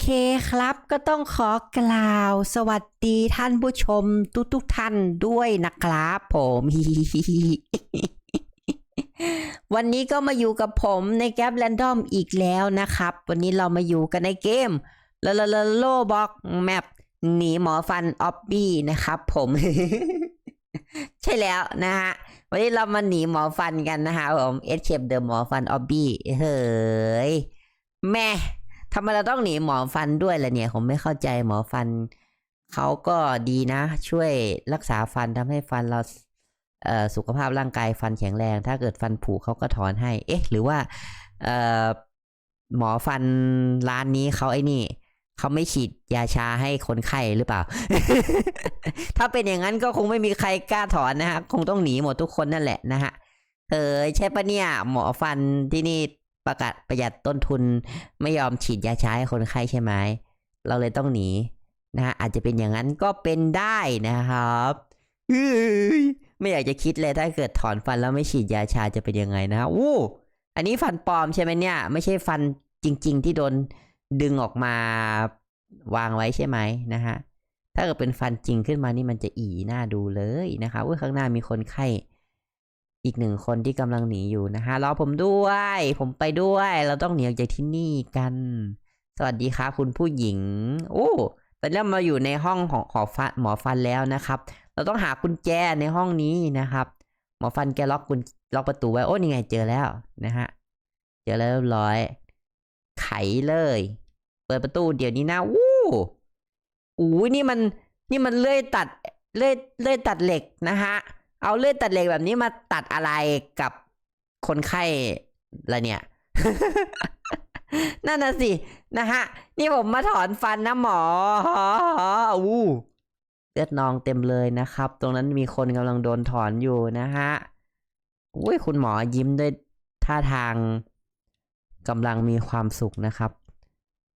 เคครับก็ต้องขอกล่าวสวัสดีท่านผู้ชมทุกทุกท่านด้วยนะครับผมวันนี้ก็มาอยู่กับผมในแก๊ปแรนดอมอีกแล้วนะครับ วันนี้เรามาอยู่กันในเกมลลลโลบ็อกแมปหนีหมอฟันออบบี้นะครับผมใช่แล้วนะฮะ วันนี้เรามาหนีหมอฟันกันนะฮะผมเอสเคปเดอะหมอฟันออบบี้เฮ้ยแม่ ทำไมเราต้องหนีหมอฟันด้วยล่ะเนี่ย ผมไม่เข้าใจหมอฟัน เขาก็ดีนะ ช่วยรักษาฟันทำให้ฟันเราเสุขภาพร่างกายฟันแข็งแรง ถ้าเกิดฟันผุเขาก็ถอนให้ เอ๊ะ หรือว่าเอหมอฟันร้านนี้เขาไอ้นี่เขาไม่ฉีดยาชาให้คนไข้หรือเปล่า ถ้าเป็นอย่างนั้นก็คงไม่มีใครกล้าถอนนะฮะ คงต้องหนีหมดทุกคนนั่นแหละนะฮะ เออใช่ปะเนี่ย หมอฟันที่นี่ ประกาศประหยัดต้นทุนไม่ยอมฉีดยาชาให้คนไข้ใช่ไหมเราเลยต้องหนีนะฮะอาจจะเป็นอย่างนั้นก็เป็นได้นะครับเฮ้ยไม่อยากจะคิดเลยถ้าเกิดถอนฟันแล้วไม่ฉีดยาชาจะเป็นยังไงนะฮะอู้อันนี้ฟันปลอมใช่ไหมเนี่ย ไม่ใช่ฟันจริง ๆ ที่โดนดึงออกมาวางไว้ใช่ไหมนะฮะถ้าเกิดเป็นฟันจริงขึ้นมานี่มันจะอีหน้าดูเลยนะคะว่าข้างหน้ามีคนไข้ อีกหนึ่งคนที่กำลังหนีอยู่นะฮะรอผมด้วย ผมไปด้วย เราต้องหนีออกจากที่นี่กัน สวัสดีครับคุณผู้หญิง โอ้ตอนนี้เรามาอยู่ในห้องของขอฟันหมอฟันแล้วนะครับ เราต้องหากุญแจในห้องนี้นะครับ หมอฟันแกล็อกกุญล็อกประตูไว้ โอ้นี่ไงเจอแล้วนะฮะ เจอแล้วเรียบร้อย ไขเลย เปิดประตูเดี๋ยวนี้นะวู้อู้ยนี่มัน นี่มันเลื่อยตัด เลื่อย เลื่อยตัดเหล็กนะฮะ เอาเลื่อยตัดเหล็กแบบนี้มาตัดอะไรกับคนไข้ละเนี่ย นั่นน่ะสินะฮะ นี่ผมมาถอนฟันนะหมออู้เลือดนองเต็มเลยนะครับ ตรงนั้นมีคนกำลังโดนถอนอยู่นะฮะอุ้ยคุณหมอยิ้มด้วยท่าทางกำลังมีความสุขนะครับ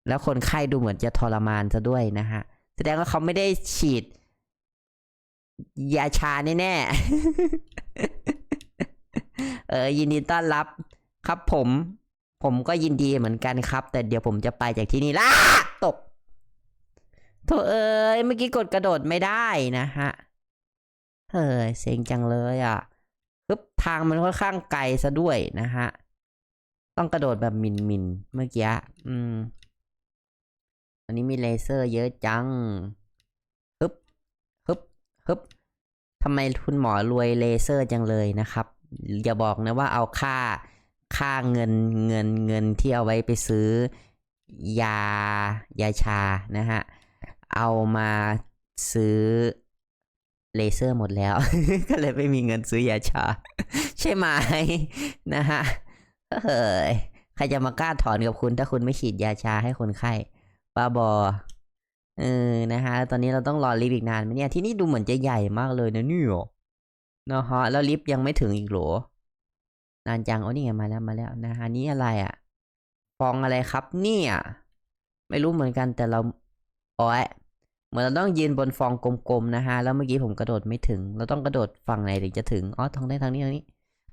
แล้วคนไข้ดูเหมือนจะทรมานซะด้วยนะฮะ แสดงว่าเขาไม่ได้ฉีด ยาชาแน่ๆเออยินดีต้อนรับ ครับผม ผมก็ยินดีเหมือนกันครับ แต่เดี๋ยวผมจะไปจากที่นี่ละตกโถเอ้ยเมื่อกี้กดกระโดดไม่ได้นะฮะเฮ้ยเซ็งจังเลยอะปึ๊บทางมันค่อนข้างไกลซะด้วยนะฮะต้องกระโดดแบบมินมินเมื่อกี้อืมอันนี้มีเลเซอร์เยอะจัง ฮึบทำไมคุณหมอรวยเลเซอร์จังเลยนะครับ อย่าบอกนะว่าเอาค่าค่าเงินเงินเงินที่เอาไว้ไปซื้อยายาชานะฮะ เอามาซื้อเลเซอร์หมดแล้ว ก็เลยไม่มีเงินซื้อยาชา ใช่ไหมนะฮะเฮ้ยใครจะมากล้าถอนกับคุณถ้าคุณไม่ฉีดยาชาให้คนไข้บ้าบอ เออนะฮะตอนนี้เราต้องรอลิฟต์อีกนานไหมเนี่ยที่นี่ดูเหมือนจะใหญ่มากเลยนะเนี่ยนะฮะแล้วลิฟต์ยังไม่ถึงอีกหรอนานจังโอ้นี่ไงมาแล้วมาแล้วนะฮะนี่อะไรอะ่ะฟองอะไรครับเนี่ยไม่รู้เหมือนกันแต่เราอ๋อยเหมือนเราต้องยืนบนฟองกลมๆนะฮะแล้วเมื่อกี้ผมกระโดดไม่ถึง เราต้องกระโดดฝั่งไหนถึงจะถึงอ๋อทางได้ทางนี้ทางนี้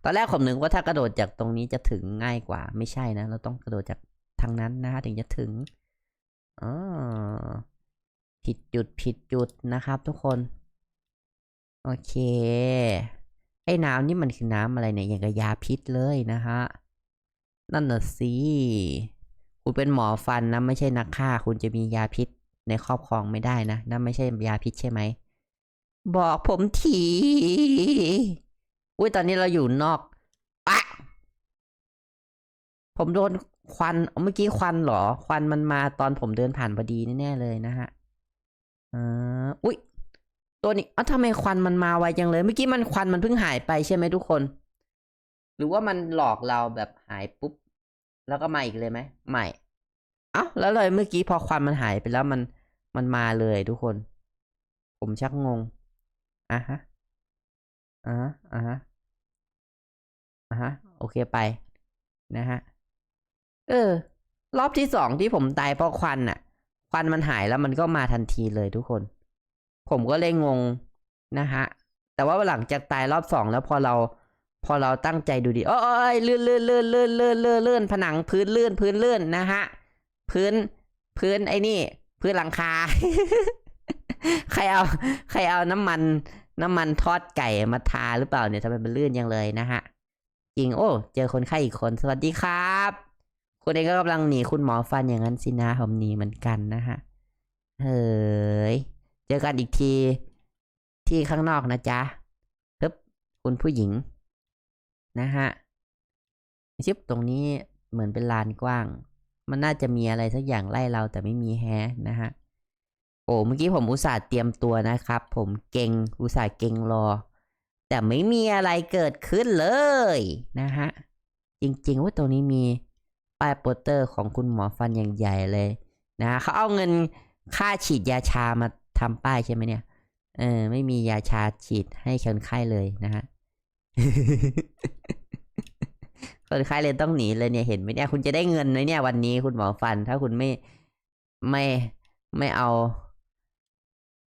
ตอนแรกผมนึกว่าถ้ากระโดดจากตรงนี้จะถึงง่ายกว่า ไม่ใช่นะ เราต้องกระโดดจากทางนั้นนะฮะถึงจะถึงอ๋อ ผิดจุดผิดจุดนะครับทุกคน โอเค ไอ้น้ำนี่มันคือน้ำอะไรเนี่ย อย่างกับยาพิษเลยนะฮะ นั่นน่ะสิ คุณเป็นหมอฟันนะ ไม่ใช่นักฆ่า คุณจะมียาพิษในครอบครองไม่ได้นะนั่นไม่ใช่ยาพิษใช่ไหม บอกผมที อุ้ยตอนนี้เราอยู่นอกอะผมโดนควัน เมื่อกี้ควันเหรอ ควันมันมาตอนผมเดินผ่านพอดีแน่เลยนะฮะ อ่าอุ้ยตัวนี้อ๋อทำไมควันมันมาไวจังเลย เมื่อกี้มันควันมันเพิ่งหายไปใช่ไหมทุกคน หรือว่ามันหลอกเราแบบหายปุ๊บ แล้วก็มาอีกเลยไหมไม่เอ้าแล้วเลยเมื่อกี้พอควันมันหายไปแล้วมันมันมาเลยทุกคน ผมชักงงอะฮะอะฮะอะฮะอะฮะ โอเคไป นะฮะ เออ รอบที่สองที่ผมตายเพราะควันน่ะันมันหายแล้วมันก็มาทันทีเลยทุกคน ผมก็เลยงงนะฮะ แต่ว่าหลังจากตายรอบสองแล้วพอเราพอเราตั้งใจดูดีโอ้ยเลื่อนเลื่อนเลื่อนเลื่อนเลื่อนเลื่อนเลื่อนผนังพื้นเลื่อนพื้นเลื่อนนะฮะ พื้นพื้นไอ้นี่ พื้นหลังคา ใครเอา ใครเอาน้ำมัน น้ำมันทอดไก่มาทาหรือเปล่าเนี่ยทำไมมันลื่นยังเลยนะฮะจริงโอ้ เจอคนไข้อีกคน สวัสดีครั คุณเองก็กำลังหนีคุณหมอฟันอย่างนั้นสินะผมหนีเหมือนกันนะฮะ เฮ้ย เจอกันอีกที ที่ข้างนอกนะจ๊ะปึ๊บคุณผู้หญิง นะฮะชิปตรงนี้เหมือนเป็นลานกว้าง มันน่าจะมีอะไรสักอย่างไล่เราแต่ไม่มีแฮะนะฮะ โอ้เมื่อกี้ผมอุตส่าห์เตรียมตัวนะครับ ผมเก่งอุตส่าห์เก่งรอ แต่ไม่มีอะไรเกิดขึ้นเลยนะฮะ จริงๆว่าตรงนี้มี ป้ายโปสเตอร์ของคุณหมอฟันอย่างใหญ่เลยนะฮะเขาเอาเงินค่าฉีดยาชามาทำป้ายใช่ไหมเนี่ย เออ ไม่มียาชาฉีดให้คนไข้เลยนะฮะคนไข้เลยต้องหนีเลยเนี่ยเห็นไหมเนี่ยคุณจะได้เงินไหมเนี่ยวันนี้คุณหมอฟัน ถ้าคุณไม่ไม่ไม่เอา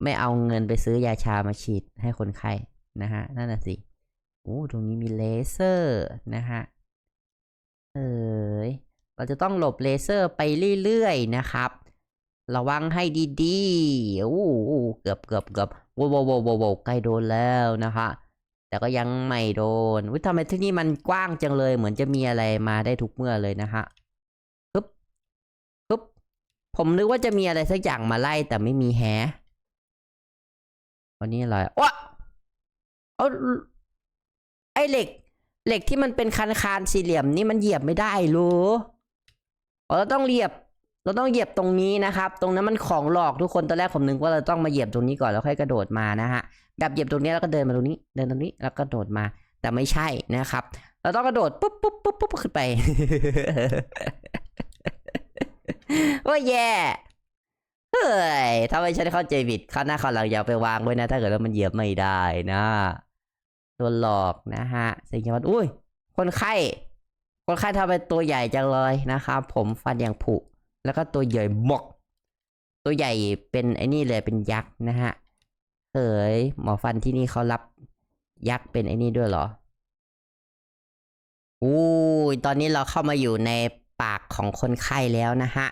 ไม่เอาเงินไปซื้อยาชามาฉีดให้คนไข้นะฮะนั่นน่ะสิโอ้ตรงนี้มีเลเซอร์นะฮะเอย เราจะต้องหลบเลเซอร์ไปเรื่อยๆนะครับ ระวังให้ดีๆโอ้เกือบเกือบเกือบโว้โว้โว้โว้โวใกล้โดนแล้วนะคะ แต่ก็ยังไม่โดนวิทำไมที่นี่มันกว้างจังเลย เหมือนจะมีอะไรมาได้ทุกเมื่อเลยนะฮะปึ๊บปึ๊บผมนึกว่าจะมีอะไรสักอย่างมาไล่แต่ไม่มีแฮวันนี้อะไรวะเอาไอเหล็ก เหล็กที่มันเป็นคันคานสี่เหลี่ยมนี่มันเหยียบไม่ได้รู้ เราต้องเหยียบ เราต้องเหยียบตรงนี้นะครับ ตรงนั้นมันของหลอกทุกคนตอนแรกผมนึกว่าเราต้องมาเหยียบตรงนี้ก่อนแล้วค่อยกระโดดมานะฮะแบบเหยียบตรงนี้แล้วก็เดินมาตรงนี้เดินตรงนี้แล้วก็โดดมา แต่ไม่ใช่นะครับ เราต้องกระโดดปุ๊บปุ๊บปุ๊บปุ๊บขึ้นไปโอ้ยแย่เฮ้ยทำไมฉันเข้าใจผิดข้างหน้าข้างหลังอย่าไปวางไว้นะ ถ้าเกิดว่ามันเหยียบไม่ได้นะโดนหลอกนะฮะสิ่งที่มันอุ้ย คนไข้ คนไข้ทำไมตัวใหญ่จังเลยนะครับ ผมฟันอย่างผุ แล้วก็ตัวใหญ่บกตัวใหญ่เป็นไอ้นี่เลยเป็นยักษ์นะฮะเฮ้ยหมอฟันที่นี่เขารับยักษ์เป็นไอ้นี่ด้วยเหรออู้ยตอนนี้เราเข้ามาอยู่ในปากของคนไข้แล้วนะฮะ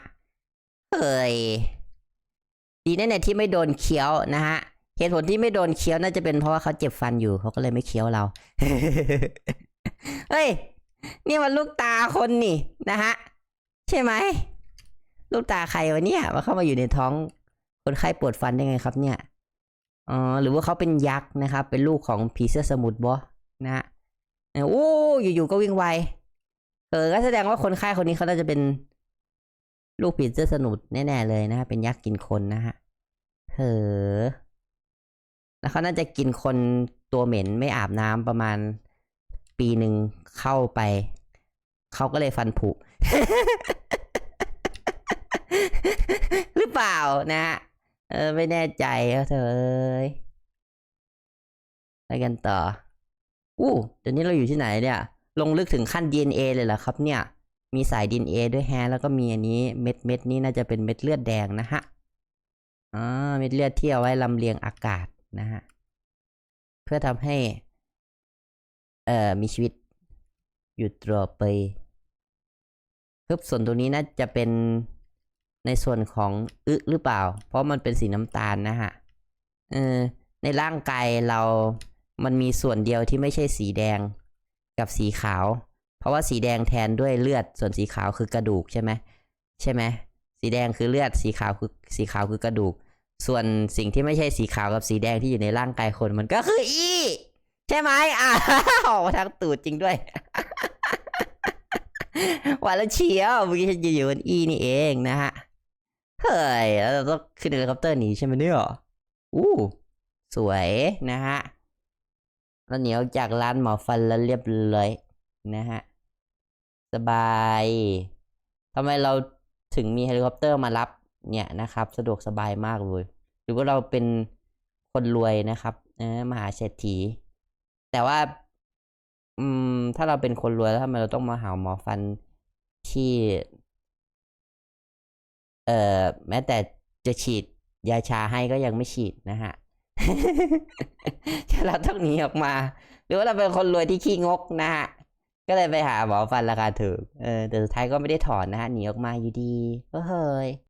เฮ้ยดีแน่ๆที่ไม่โดนเคี้ยวนะฮะเหตุผลที่ไม่โดนเคี้ยวน่าจะเป็นเพราะว่าเขาเจ็บฟันอยู่เขาก็เลยไม่เคี้ยวเรา เฮ้ย นี่มันลูกตาคนนี่นะฮะใช่ไหมลูกตาใครวะเนี่ยมาเข้ามาอยู่ในท้องคนไข้ปวดฟันได้ไงครับเนี่ยอ๋อหรือว่าเขาเป็นยักษ์นะครับ เป็นลูกของผีเสื้อสมุทรบอนะฮะโอ้อยู่ๆก็วิ่งไวเออก็แสดงว่าคนไข้คนนี้เขาน่าจะเป็นลูกผีเสื้อสมุทรแน่ๆเลยนะฮะเป็นยักษ์กินคนนะฮะเออแล้วเขาน่าจะกินคนตัวเหม็นไม่อาบน้ำประมาณ ปีหนึ่งเข้าไป เขาก็เลยฟันผุ หรือเปล่านะ เออ ไม่แน่ใจเขาเธอเอ้ยไปกันต่อ อู้เดี๋ยวนี้เราอยู่ที่ไหนเนี่ย ลงลึกถึงขั้น DNA เลยเหรอครับเนี่ย มีสาย DNA ด้วยแฮะแล้วก็มีอันนี้เม็ดเม็ดนี้น่าจะเป็นเม็ดเลือดแดงนะฮะอ่าเม็ดเลือดที่เอาไว้ลำเลียงอากาศนะฮะ เพื่อทำให้ เอ่อมีชีวิตอยู่ต่อไปปึ๊บส่วนตรงนี้น่าจะเป็นในส่วนของอึหรือเปล่า เพราะมันเป็นสีน้ำตาลนะฮะเออในร่างกายเรามันมีส่วนเดียวที่ไม่ใช่สีแดงกับสีขาว เพราะว่าสีแดงแทนด้วยเลือด ส่วนสีขาวคือกระดูกใช่ไหมใช่ไหมสีแดงคือเลือดสีขาวคือสีขาวคือกระดูก ส่วนสิ่งที่ไม่ใช่สีขาวกับสีแดงที่อยู่ในร่างกายคนมันก็คืออี ช่ไหมอ่าออกมาทางตูดจริงด้วยว่าแล้วเชียวเมื่อกี้ฉันอยู่บนอีนี่เองนะฮะ เฮ้ย แล้วเราต้องขึ้นเฮลิคอปเตอร์หนีใช่ไหมเนี่ยอู้ สวยนะฮะเราหนีออกจากร้านหมอฟันแล้วเรียบร้อยนะฮะ สบายทำไมเราถึงมีเฮลิคอปเตอร์มารับเนี่ยนะครับ สะดวกสบายมากเลย หรือว่าเราเป็นคนรวยนะครับ เออมหาเศรษฐี แต่ว่า อืม ถ้าเราเป็นคนรวยแล้วทำไมเราต้องมาหาหมอฟันที่ เอ่อ แม้แต่จะฉีดยาชาให้ก็ยังไม่ฉีดนะฮะเราต้องหนีออกมา หรือว่าเราเป็นคนรวยที่ขี้งกนะฮะ ก็เลยไปหาหมอฟันราคาถูก เออ แต่สุดท้ายก็ไม่ได้ถอนนะฮะ หนีออกมาอยู่ดีเฮ้ย